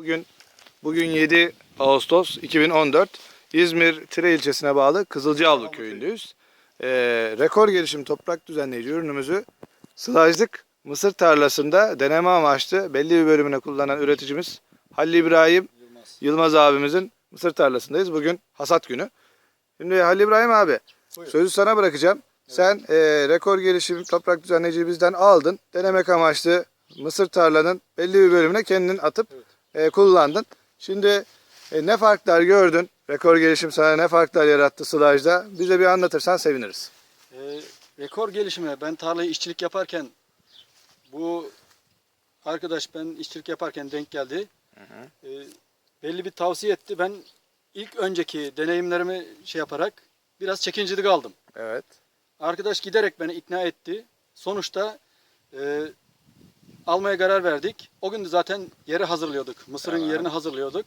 Bugün bugün 7 Ağustos 2014 İzmir Tire ilçesine bağlı Kızılcaavlu köyündeyiz. Ee, rekor gelişim toprak düzenleyici ürünümüzü sılajlık mısır tarlasında deneme amaçlı belli bir bölümüne kullanan üreticimiz Halil İbrahim Yılmaz abimizin mısır tarlasındayız. Bugün hasat günü. Şimdi Halil İbrahim abi Buyur. sözü sana bırakacağım. Sen e, rekor gelişim toprak düzenleyiciyi bizden aldın. Denemek amaçlı mısır tarlanın belli bir bölümüne kendin atıp e, kullandın. Şimdi e, ne farklar gördün? Rekor gelişim sana ne farklar yarattı sılajda? Bize bir anlatırsan seviniriz. Ee, rekor gelişimi ben tarlayı işçilik yaparken bu arkadaş ben işçilik yaparken denk geldi. Ee, belli bir tavsiye etti. Ben ilk önceki deneyimlerimi şey yaparak biraz çekinceli kaldım. Evet. Arkadaş giderek beni ikna etti. Sonuçta e, almaya karar verdik. O gün de zaten yeri hazırlıyorduk. Mısırın Tamam. yerini hazırlıyorduk.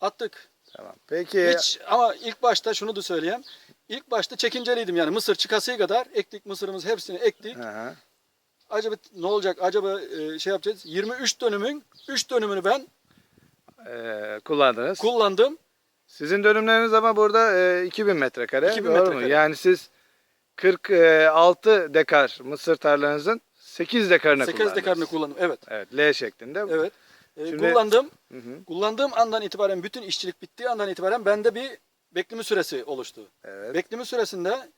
Attık. Tamam. Peki Hiç ama ilk başta şunu da söyleyeyim. İlk başta çekinceliydim yani mısır çıkasıya kadar ektik mısırımız hepsini ektik. Hı hı. Acaba ne olacak? Acaba e, şey yapacağız. 23 dönümün 3 dönümünü ben e, kullandınız. kullandım. Sizin dönümleriniz ama burada e, 2000 metrekare. 2000 doğru mu? metrekare. Yani siz 46 dekar mısır tarlanızın 8 dekarını 8 kullandınız. dekarını kullandım. Evet. Evet, L şeklinde. Evet. E, Şimdi- kullandım. Hı hı. Kullandığım andan itibaren bütün işçilik bittiği andan itibaren bende bir bekleme süresi oluştu. Evet. Bekleme süresinde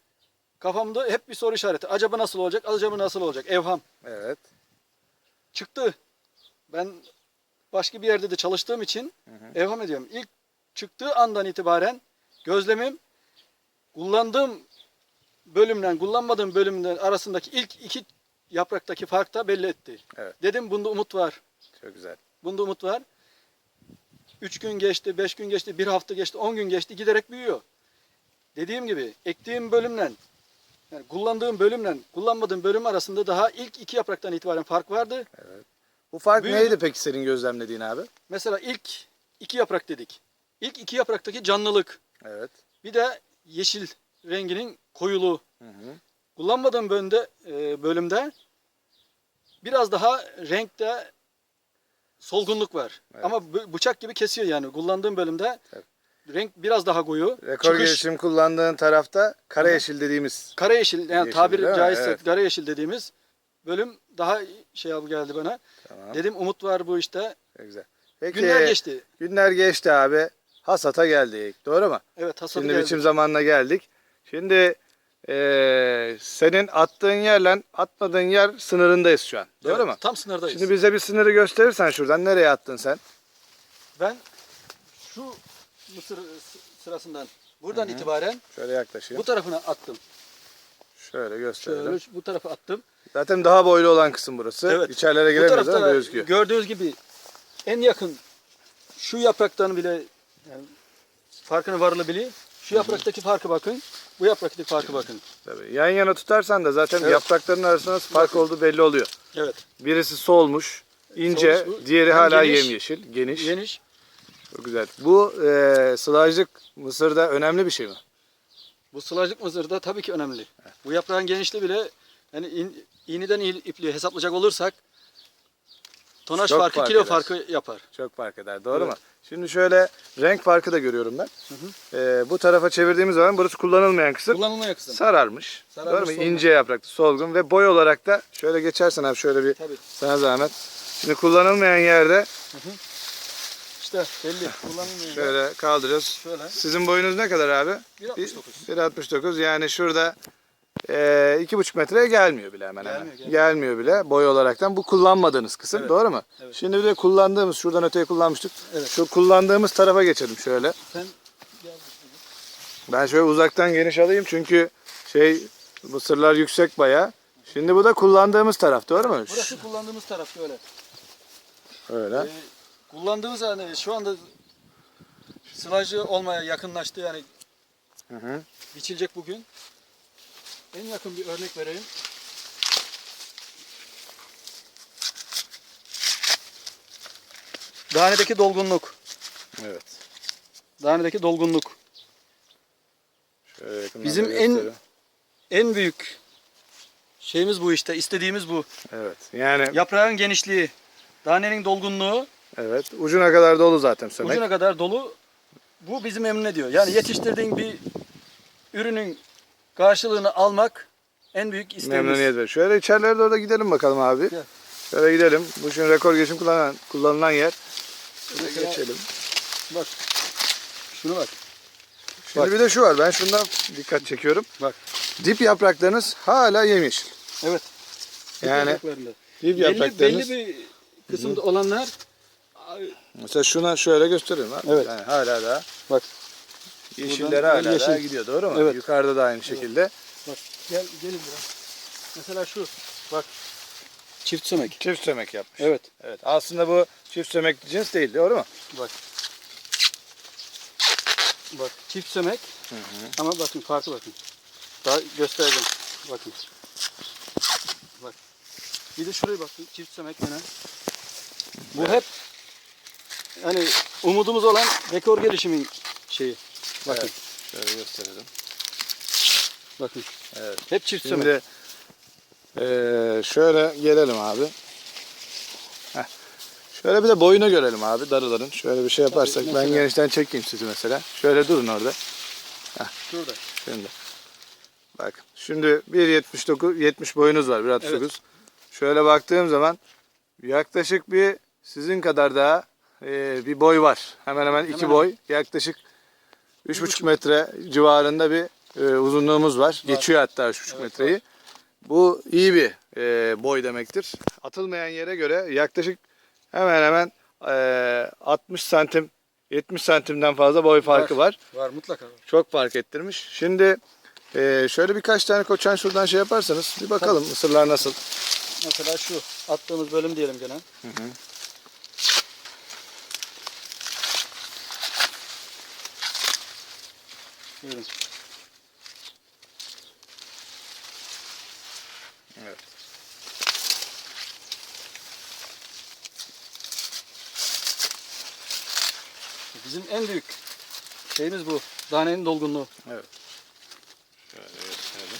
kafamda hep bir soru işareti. Acaba nasıl olacak? Acaba nasıl olacak? Evham. Evet. çıktı. Ben başka bir yerde de çalıştığım için evham ediyorum. İlk çıktığı andan itibaren gözlemim kullandığım bölümden kullanmadığım bölümden arasındaki ilk iki yapraktaki fark da belli etti. Evet. Dedim bunda umut var. Çok güzel. Bunda umut var. Üç gün geçti, beş gün geçti, bir hafta geçti, on gün geçti giderek büyüyor. Dediğim gibi ektiğim bölümle yani kullandığım bölümle kullanmadığım bölüm arasında daha ilk iki yapraktan itibaren fark vardı. Bu fark Büyüdü. neydi peki senin gözlemlediğin abi? Mesela ilk iki yaprak dedik. İlk iki yapraktaki canlılık. Evet. Bir de yeşil renginin koyuluğu. Hı hı. Kullanmadığım bölümde, e, bölümde biraz daha renkte solgunluk var. Evet. Ama bı- bıçak gibi kesiyor yani. Kullandığım bölümde Evet. renk biraz daha koyu. Rekor Çıkış gelişim kullandığın tarafta kara yeşil dediğimiz. kara yeşil yani Yeşil, mi? caizse Evet. kara yeşil dediğimiz bölüm daha şey yapı geldi bana. Tamam. Dedim umut var bu işte. Güzel. Peki Günler geçti. günler geçti abi. Hasata geldik. Doğru mu? Evet hasadı Şimdi geldi. biçim zamanına geldik. Şimdi eee, senin attığın yerle atmadığın yer sınırındayız şu an. Doğru Evet, mu? Tam sınırdayız. Şimdi bize bir sınırı gösterirsen şuradan nereye attın sen? Ben şu mısır s- sırasından buradan itibaren Şöyle yaklaşayım. bu tarafına attım. Şöyle gösterelim. Şöyle bu tarafa attım. Zaten daha boylu olan kısım burası. Evet. İçerilere giremiyoruz ama gözüküyor. gördüğünüz gibi en yakın şu yapraktan bile yani farkını varılabiliyor. Şu yapraktaki farkı bakın. Bu yapraktaki farkı bakın. Tabii. Yan yana tutarsan da zaten Evet. yaprakların arasında nasıl fark olduğu belli oluyor. Evet. Birisi solmuş, ince, Solmuş diğeri Hem hala geniş, yemyeşil, geniş. Geniş. Çok güzel. Bu eee sılajlık Mısır'da önemli bir şey mi? Bu sılajlık mısırda tabii ki önemli. Bu yaprağın genişliği bile yani in, iğneden ipliği hesaplayacak olursak tonaj Çok farkı, fark kilo eder. farkı yapar. Çok fark eder. Doğru Evet. mu? Şimdi şöyle renk farkı da görüyorum ben. Eee, bu tarafa çevirdiğimiz zaman burası kullanılmayan kısım Kullanılmaya kısım. sararmış. Sararmış, Doğru mu? solgun. İnce yapraklı, solgun ve boy olarak da şöyle geçersen abi şöyle bir Tabii. sana zahmet. Şimdi kullanılmayan yerde İşte belli. Kullanılmıyor. şöyle kaldırıyoruz. Şöyle. Sizin boyunuz ne kadar abi? 1.69. 1.69 yani şurada e, iki buçuk metreye gelmiyor bile hemen hemen. Gelmiyor, Gelmiyor, gelmiyor. bile boy olaraktan. Bu kullanmadığınız kısım Evet, doğru mu? evet. Şimdi bir de kullandığımız şuradan öteye kullanmıştık. Evet. Şu kullandığımız tarafa geçelim şöyle. Sen. Ben şöyle uzaktan geniş alayım çünkü şey mısırlar yüksek baya. Şimdi bu da kullandığımız taraf doğru mu? Burası kullandığımız taraf böyle. Öyle. Ee, kullandığımız yani şu anda sılajı olmaya yakınlaştı yani Hı hı. biçilecek bugün. En yakın bir örnek vereyim. Danedeki dolgunluk. Evet. Danedeki dolgunluk. Şöyle Bizim en-. En büyük şeyimiz bu işte. istediğimiz bu. Evet. Yani Yaprağın genişliği. Danenin dolgunluğu Evet. Ucuna kadar dolu zaten sömek. ucuna kadar dolu. Bu bizi memnun ediyor. Yani yetiştirdiğin bir ürünün karşılığını almak en büyük isteğimiz. Memnuniyet veriyor. Şöyle içerilere doğru da gidelim bakalım abi. Gel. Şöyle gidelim. Bu şimdi rekor geçim kullanılan, kullanılan yer. Şöyle Mesela- geçelim. Bak. Şunu bak. Şimdi Bak. bir de şu var. Ben şundan dikkat çekiyorum. Bak. Dip yapraklarınız hala yemyeşil. Evet. Yani Yapraklarında. dip belli, yapraklarınız. belli bir kısımda olanlar Mesela şuna şöyle gösteriyorum abi. Evet. Yani hala da bak yeşiller Buradan hala yeşil. da gidiyor doğru mu? Evet. Yukarıda da aynı şekilde. bak gel gelin biraz. Mesela şu bak çift sömek. Çift sömek yapmış. Evet. Evet. Aslında bu çift sömek cins değil doğru mu? Bak. Bak çift sömek ama bakın farkı bakın. Daha göstereceğim. Bakın. Bak. Bir de şuraya bakın. Çift sömek gene. Bu hep hani umudumuz olan rekor gelişimin şeyi. Bakın. Evet. Şöyle gösterelim. Bakın. Evet. Hep çift. Şimdi eee, şöyle gelelim abi. Heh. Şöyle bir de boyunu görelim abi darıların. Şöyle bir şey yaparsak ben mesela- genişten çekeyim sizi mesela. Şöyle durun orada. Şurada. Şimdi. Bak. Şimdi 1.79 70 boyunuz var 1.69. Şöyle baktığım zaman yaklaşık bir sizin kadar daha eee, bir boy var. Hemen hemen iki Hemen boy. Yaklaşık 3,5 metre civarında bir eee, uzunluğumuz var. Geçiyor hatta 3,5 Evet, metreyi. Bu iyi bir eee, boy demektir. Atılmayan yere göre yaklaşık hemen hemen eee, 60 santim 70 santimden fazla boy farkı var. Var mutlaka var. Çok fark ettirmiş. Şimdi eee, şöyle birkaç tane koçan şuradan şey yaparsanız bir bakalım mısırlar nasıl. Mesela şu attığımız bölüm diyelim gene. Buyurun. Evet. Bizim en büyük şeyimiz bu. Danenin dolgunluğu. Evet. Şöyle gösterelim.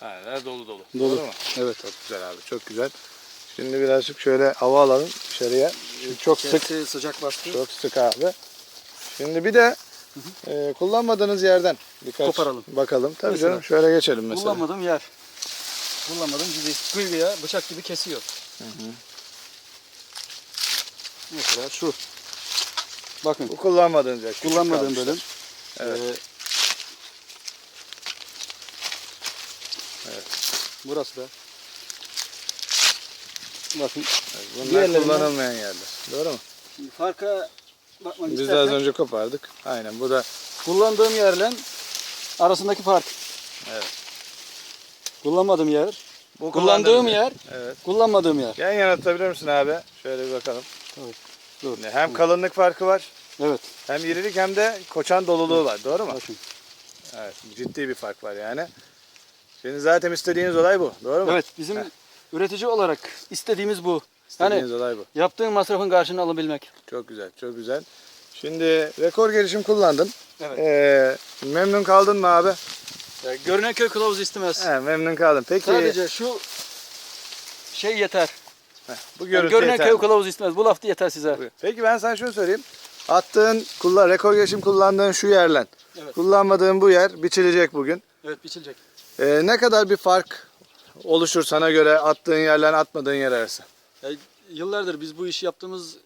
Hala dolu dolu. Dolu. Doğru mu? Evet. Çok güzel abi. Çok güzel. Şimdi birazcık şöyle hava alalım dışarıya. Çok sık. Sık sıcak bastı. Çok sık abi. Şimdi bir de e, kullanmadığınız yerden birkaç Koparalım. bakalım. Tabii Mesela. canım şöyle geçelim mesela. Kullanmadığım yer. Kullanmadığım dizi. Kıyıya bıçak gibi kesiyor. Mesela şu. Bakın Bu kullanmadığınız yer. kullanmadığım bölüm. Evet. Ee, Evet. Burası da. Bakın. Evet, Bunlar kullanılmayan yerler. Doğru mu? Farka bakmak Biz de istersen az önce kopardık. Aynen bu da kullandığım yerle arasındaki fark. Evet. Kullanmadığım yer, bu kullandığım kullandığınız yer, Evet. kullanmadığım yer. Yan yana tutabilir misin abi? Şöyle bir bakalım. Dur. Şimdi Hem kalınlık farkı var. Evet. Hem irilik hem de koçan doluluğu var. Doğru mu? Bakın. Evet. Ciddi bir fark var yani. Şimdi zaten istediğiniz olay bu. Doğru mu? Evet, bizim Heh. üretici olarak istediğimiz bu. İstediğiniz Hani olay bu. yaptığın masrafın karşılığını alabilmek. Çok güzel. Çok güzel. Şimdi rekor gelişim kullandın. Evet. Ee, memnun kaldın mı abi? Yani görünen köy kılavuz istemez. He, memnun kaldım. Peki Sadece şu şey yeter. Heh, bu Yani görüntü görünen yeter köy kılavuz istemez. Bu laf da yeter size. Buyur. Peki ben sana şunu söyleyeyim. Attığın, kullan, rekor gelişim kullandığın şu yerle Evet. kullanmadığın bu yer biçilecek bugün. Evet, biçilecek. Ee, ne kadar bir fark oluşur sana göre attığın yerle atmadığın yer arası? Yani yıllardır biz bu işi yaptığımız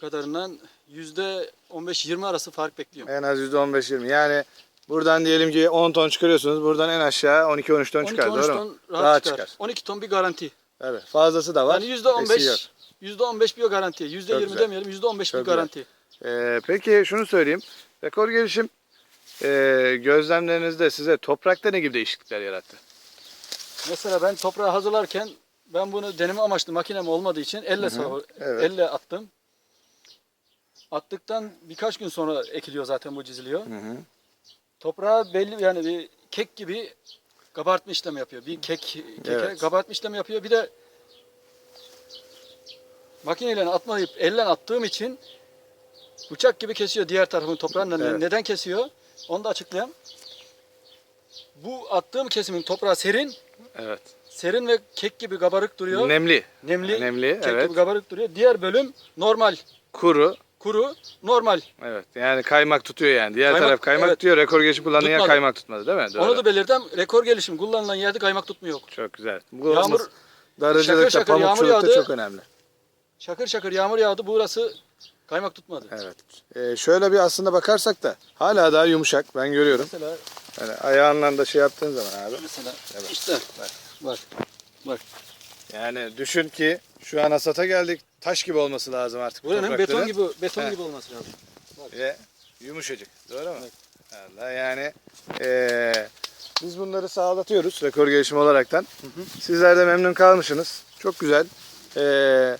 kadarından yüzde 15-20 arası fark bekliyorum. En az %15-20. Yani buradan diyelim ki 10 ton çıkarıyorsunuz. Buradan en aşağı 12-13 ton çıkar. 12-13 Doğru ton mu? rahat, Rahat çıkar. çıkar. 12 ton bir garanti. Evet. Fazlası da var. Yani yüzde eksiği yok. 15 yüzde 15 bir garanti. Yüzde Çok 20 güzel. demeyelim. Yüzde 15 bir Çok güzel. garanti. Ee, peki şunu söyleyeyim. Rekor gelişim e, gözlemlerinizde size toprakta ne gibi değişiklikler yarattı? Mesela ben toprağı hazırlarken ben bunu deneme amaçlı makinem olmadığı için elle savur- evet. elle attım. Attıktan birkaç gün sonra ekiliyor zaten bu çiziliyor. Hı hı. Toprağa belli yani bir kek gibi kabartma işlemi yapıyor. Bir kek keke Evet. kabartma işlemi yapıyor. Bir de makineyle atmayıp elle attığım için bıçak gibi kesiyor diğer tarafın toprağını. Evet. Neden kesiyor? Onu da açıklayayım. Bu attığım kesimin toprağı serin. Evet. serin ve kek gibi kabarık duruyor. Nemli. Nemli. Nemli, kek evet. gibi kabarık duruyor. Diğer bölüm normal. Kuru. Kuru, normal. Evet. Yani kaymak tutuyor yani. Diğer Kaymak, taraf kaymak evet. tutuyor. Rekor gelişim kullandığı yer kaymak tutmadı değil mi? Doğru. Onu da belirtem. Rekor gelişim kullanılan yerde kaymak tutmuyor. Çok güzel. Bu Yağmur darıcılıkta, şakır şakır yağmur pamukçulukta yağdı. çok önemli. şakır şakır yağmur yağdı. Burası kaymak tutmadı. Evet. Ee, şöyle bir aslında bakarsak da hala daha yumuşak. Ben görüyorum. Mesela Yani ayağınla da şey yaptığın zaman abi. mesela Evet. işte bak. Bak. Yani düşün ki şu an hasata geldik. Taş gibi olması lazım artık bu Buranın beton gibi beton He. gibi olması lazım. Ve yumuşacık. Doğru mu? Allah yani eee, biz bunları sağlatıyoruz rekor gelişimi olaraktan. Sizler de memnun kalmışsınız. Çok güzel. Eee,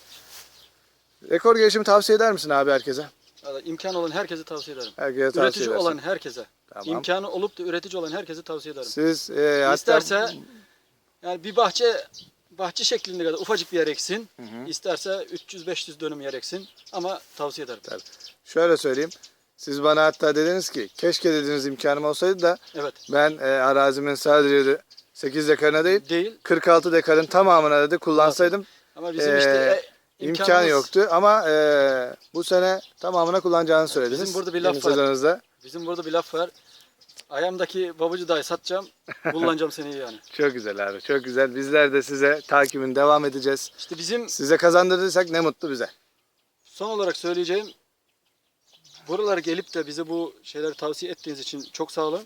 rekor gelişimi tavsiye eder misin abi herkese? Valla imkan olan herkese tavsiye ederim. Herkese tavsiye Üretici edersin. olan herkese. Tamam. İmkanı olup da üretici olan herkese tavsiye ederim. Siz hatta İsterse yani bir bahçe bahçe şeklinde kadar ufacık bir yer eksin. İsterse 300-500 dönüm yer eksin. Ama tavsiye ederim. Tabii. şöyle söyleyeyim. Siz bana hatta dediniz ki keşke dediğiniz imkanım olsaydı da Evet. ben eee, arazimin sadece 8 dekarına değil Değil. 46 dekarın tamamına dedi kullansaydım Ama bizim Ee, işte e, İmkan imkanımız- yoktu ama e, bu sene tamamına kullanacağını söylediniz. Bizim burada bir laf Yeni var. sezonunuzda. Bizim burada bir laf var. Ayağımdaki babucu dahi satacağım. Kullanacağım seni yani. Çok güzel abi çok güzel. Bizler de size takibin devam edeceğiz. İşte bizim Size kazandırdıysak ne mutlu bize. son olarak söyleyeceğim buralara gelip de bize bu şeyleri tavsiye ettiğiniz için çok sağ olun.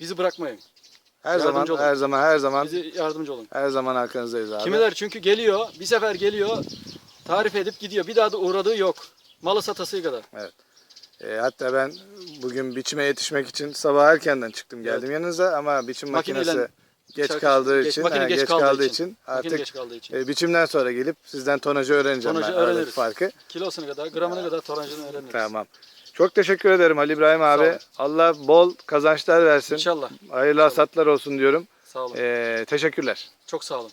Bizi bırakmayın. Her Yardımcı zaman olun. her zaman her zaman Bizi yardımcı olun. her zaman arkanızdayız abi. Kimiler çünkü geliyor, bir sefer geliyor, tarif edip gidiyor. Bir daha da uğradığı yok. Malı satası kadar. E, hatta ben bugün biçime yetişmek için sabah erkenden çıktım geldim yanınıza ama biçim Makineyle makinesi geç Şarkı- kaldığı geç- için, makine ha, geç kaldığı için Makine artık geç kaldığı için. e, biçimden sonra gelip sizden tonajı öğreneceğim Tonajı ben aradaki öğreniriz. farkı. Kilosuna kadar, gramına kadar torancını öğreniriz. Tamam. Çok teşekkür ederim Ali İbrahim abi. Allah bol kazançlar versin. İnşallah. Hayırlı hasatlar olsun diyorum. Sağ olun. Ee, teşekkürler. Çok sağ olun.